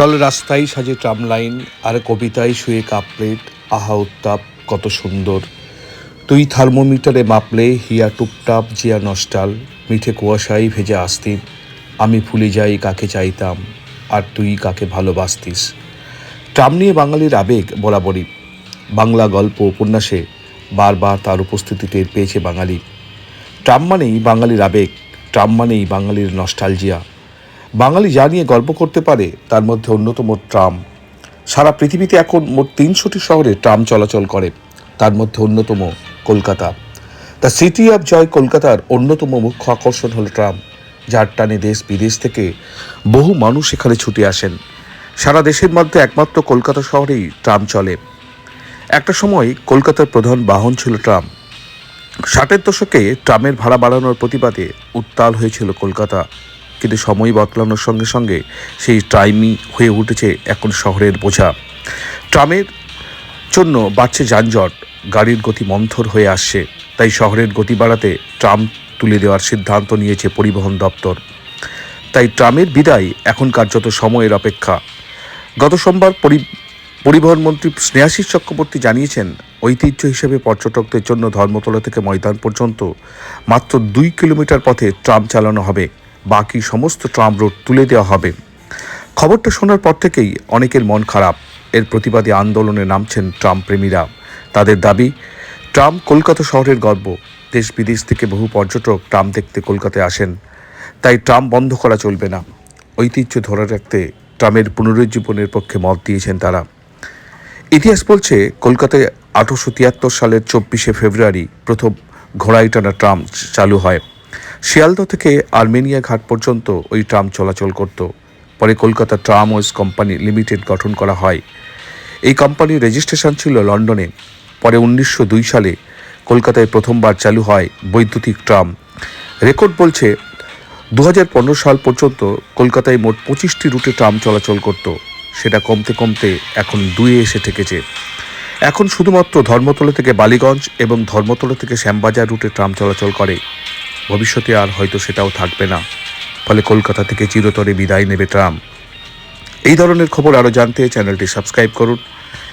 চল রাস্তায় সাজে ট্রাম লাইন আর কবিতায় শুয়ে কাপলেট আহা উত্তাপ, কত সুন্দর। তুই থার্মোমিটারে মাপলে, হিয়া টুপটাপ, জিয়া নষ্টাল, মিঠে কুয়াশায় ভেজে আসতিন আমি ভুলে যাই কাকে চাইতাম, আর তুই কাকে ভালোবাসতিস। ট্রাম নিয়ে বাঙালির আবেগ বরাবরই। বাংলা গল্প, উপন্যাসে বারবার তার উপস্থিতি টের পেয়েছে বাঙালি। ট্রাম মানেই বাঙালির আবেগ, ট্রাম মানেই বাঙালির নস্টালজিয়া। বাঙালি যা নিয়ে গল্প করতে পারে, তার মধ্যে অন্যতম ট্রাম। সারা পৃথিবীতে এখন মোট তিনশোটি শহরে ট্রাম চলাচল করে, তার মধ্যে অন্যতম Kolkata. The city of joy কলকাতার অন্যতম মুখ্য আকর্ষণ হল ট্রাম, যার টানে দেশ বিদেশ থেকে বহু মানুষ এখানে ছুটে আসেন। সারা দেশের মধ্যে একমাত্র কলকাতা শহরেই ট্রাম চলে। একটা সময় কলকাতার প্রধান বাহন ছিল ট্রাম। ষাটের দশকে ট্রামের ভাড়া বাড়ানোর প্রতিবাদে উত্তাল হয়েছিল কলকাতা। কিন্তু সময় বদলানোর সঙ্গে সঙ্গে সেই ট্রাইমই হয়ে উঠেছে এখন শহরের বোঝা। ট্রামের জন্য বাড়ছে যানজট, গাড়ির গতি মন্থর হয়ে আসছে, তাই শহরের গতি বাড়াতে ট্রাম তুলে দেওয়ার সিদ্ধান্ত নিয়েছে পরিবহন দপ্তর। তাই ট্রামের বিদায় এখন কার্যত সময়ের অপেক্ষা। গত সোমবার পরি, পরিবহন মন্ত্রী স্নেহাশিস চক্রবর্তী জানিয়েছেন, ঐতিহ্য হিসেবে পর্যটকদের জন্য ধর্মতলা থেকে ময়দান পর্যন্ত মাত্র দুই কিলোমিটার পথে ট্রাম চালানো হবে। বাকি সমস্ত ট্রাম রোড তুলে দেওয়া হবে। খবরটা শোনার পর থেকেই অনেকের মন খারাপ। এর প্রতিবাদী আন্দোলনে নামছেন ট্রাম প্রেমীরা। তাদের দাবি, ট্রাম কলকাতা শহরের গর্ব। দেশ বিদেশ থেকে বহু পর্যটক ট্রাম দেখতে কলকাতায় আসেন। তাই ট্রাম বন্ধ করা চলবে না। ঐতিহ্য ধরে রাখতে ট্রামের পুনরুজ্জীবনের পক্ষে মত দিয়েছেন তারা। ইতিহাস বলছে, কলকাতায় আঠারোশো তিয়াত্তর সালের চব্বিশে ফেব্রুয়ারি প্রথম ঘোড়াই টানা ট্রাম চালু হয়। শিয়ালদহ থেকে আর্মেনিয়া ঘাট পর্যন্ত ওই ট্রাম চলাচল করত। পরে Kolkata tram ways company limited গঠন করা হয়। এই কোম্পানির রেজিস্ট্রেশন ছিল লন্ডনে। পরে উনিশশো দুই সালে কলকাতায় প্রথমবার চালু হয় বৈদ্যুতিক ট্রাম। রেকর্ড বলছে দু হাজার পনেরো সাল পর্যন্ত কলকাতায় মোট পঁচিশটি রুটে ট্রাম চলাচল করত। সেটা কমতে কমতে এখন দুয়ে এসে ঠেকেছে। এখন শুধুমাত্র ধর্মতলা থেকে বালিগঞ্জ এবং ধর্মতলা থেকে শ্যামবাজার রুটে ট্রাম চলাচল করে। ভবিষ্যতে আর হয়তো সেটাও থাকবে না। ফলে কলকাতা থেকে চিরতরে বিদায় নেবে ট্রাম এই ধরনের খবর আরও জানতে চ্যানেলটি সাবস্ক্রাইব করুন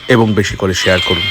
এবং বেশি করে শেয়ার করুন।